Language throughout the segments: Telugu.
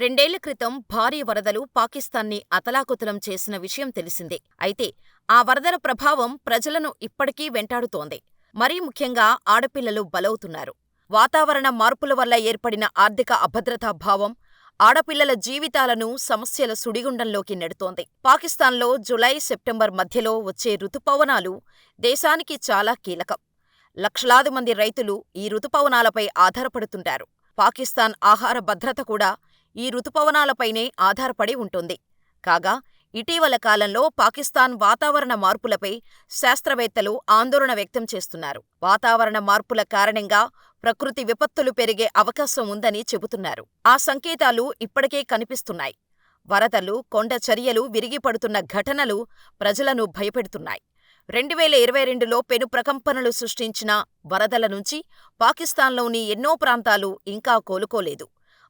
రెండేళ్ళ క్రితం భారీ వరదలు పాకిస్తాన్ని అతలాకుతలం చేసిన విషయం తెలిసిందే. అయితే ఆ వరదల ప్రభావం ప్రజలను ఇప్పటికీ వెంటాడుతోంది. మరీ ముఖ్యంగా ఆడపిల్లలు బలవుతున్నారు. వాతావరణ మార్పుల వల్ల ఏర్పడిన ఆర్థిక అభద్రతా భావం ఆడపిల్లల జీవితాలను సమస్యల సుడిగుండంలోకి నెడుతోంది. పాకిస్తాన్లో జులై, సెప్టెంబర్ మధ్యలో వచ్చే రుతుపవనాలు దేశానికి చాలా కీలకం. లక్షలాది మంది రైతులు ఈ రుతుపవనాలపై ఆధారపడుతుంటారు. పాకిస్తాన్ ఆహార భద్రత కూడా ఈ రుతుపవనాలపైనే ఆధారపడి ఉంటుంది. కాగా ఇటీవల కాలంలో పాకిస్తాన్ వాతావరణ మార్పులపై శాస్త్రవేత్తలు ఆందోళన వ్యక్తం చేస్తున్నారు. వాతావరణ మార్పుల కారణంగా ప్రకృతి విపత్తులు పెరిగే అవకాశం ఉందని చెబుతున్నారు. ఆ సంకేతాలు ఇప్పటికే కనిపిస్తున్నాయి. వరదలు, కొండ చర్యలు విరిగిపడుతున్న ఘటనలు ప్రజలను భయపెడుతున్నాయి. రెండువేల ఇరవై రెండులో పెను ప్రకంపనలు సృష్టించిన వరదల నుంచి పాకిస్తాన్లోని ఎన్నో ప్రాంతాలు ఇంకా కోలుకోలేదు.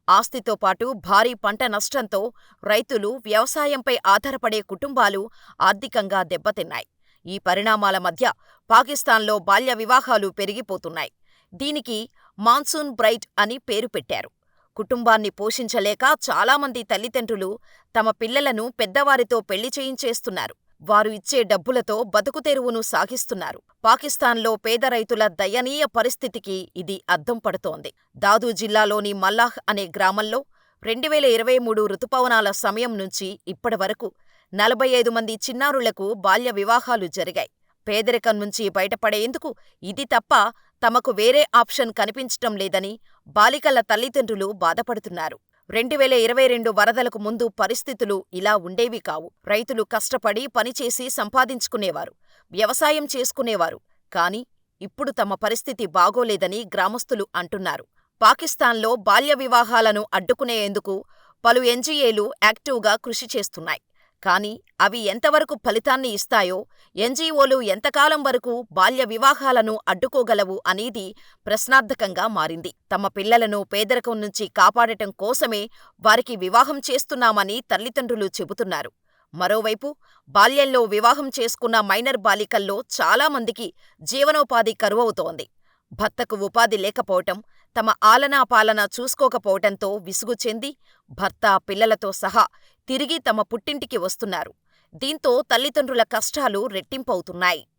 ఆస్తితో పాటు భారీ పంట నష్టంతో రైతులు, వ్యవసాయంపై ఆధారపడే కుటుంబాలు ఆర్థికంగా దెబ్బతిన్నాయి. ఈ పరిణామాల మధ్య పాకిస్తాన్లో బాల్య వివాహాలు పెరిగిపోతున్నాయి. దీనికి మాన్సూన్ బ్రైట్ అని పేరు పెట్టారు. కుటుంబాన్ని పోషించలేక చాలామంది తల్లిదండ్రులు తమ పిల్లలను పెద్దవారితో పెళ్ళి చేయించేస్తున్నారు. వారు ఇచ్చే డబ్బులతో బతుకుతెరువును సాగిస్తున్నారు. పాకిస్తాన్లో పేద రైతుల దయనీయ పరిస్థితికి ఇది అద్దం పడుతోంది. దాదూ జిల్లాలోని మల్లాహ్ అనే గ్రామంలో రెండువేల ఇరవై మూడు రుతుపవనాల సమయం నుంచి ఇప్పటివరకు నలభై ఐదు మంది చిన్నారులకు బాల్య వివాహాలు జరిగాయి. పేదరికం నుంచి బయటపడేందుకు ఇది తప్ప తమకు వేరే ఆప్షన్ కనిపించటం లేదని బాలికల తల్లిదండ్రులు బాధపడుతున్నారు. రెండువేల ఇరవై రెండు వరదలకు ముందు పరిస్థితులు ఇలా ఉండేవి కావు. రైతులు కష్టపడి పనిచేసి సంపాదించుకునేవారు. వ్యవసాయం చేసుకునేవారు. కాని ఇప్పుడు తమ పరిస్థితి బాగోలేదని గ్రామస్తులు అంటున్నారు. పాకిస్తాన్లో బాల్య వివాహాలను అడ్డుకునేందుకు పలు ఎన్జీఏలు యాక్టివ్గా కృషి చేస్తున్నాయి. కానీ అవి ఎంతవరకు ఫలితాన్ని ఇస్తాయో, ఎన్జీఓలు ఎంతకాలం వరకు బాల్య వివాహాలను అడ్డుకోగలవు అనేది ప్రశ్నార్థకంగా మారింది. తమ పిల్లలను పేదరికం నుంచి కాపాడటం కోసమే వారికి వివాహం చేస్తున్నామని తల్లిదండ్రులు చెబుతున్నారు. మరోవైపు బాల్యంలో వివాహం చేసుకున్న మైనర్ బాలికల్లో చాలా మందికి జీవనోపాధి కరువవుతోంది. భర్తకు ఉపాధి లేకపోవటం, తమ ఆలనా పాలనా చూసుకోకపోవటంతో విసుగు చెంది భర్త, పిల్లలతో సహా తిరిగి తమ పుట్టింటికి వస్తున్నారు. దీంతో తల్లిదండ్రుల కష్టాలు రెట్టింపవుతున్నాయి.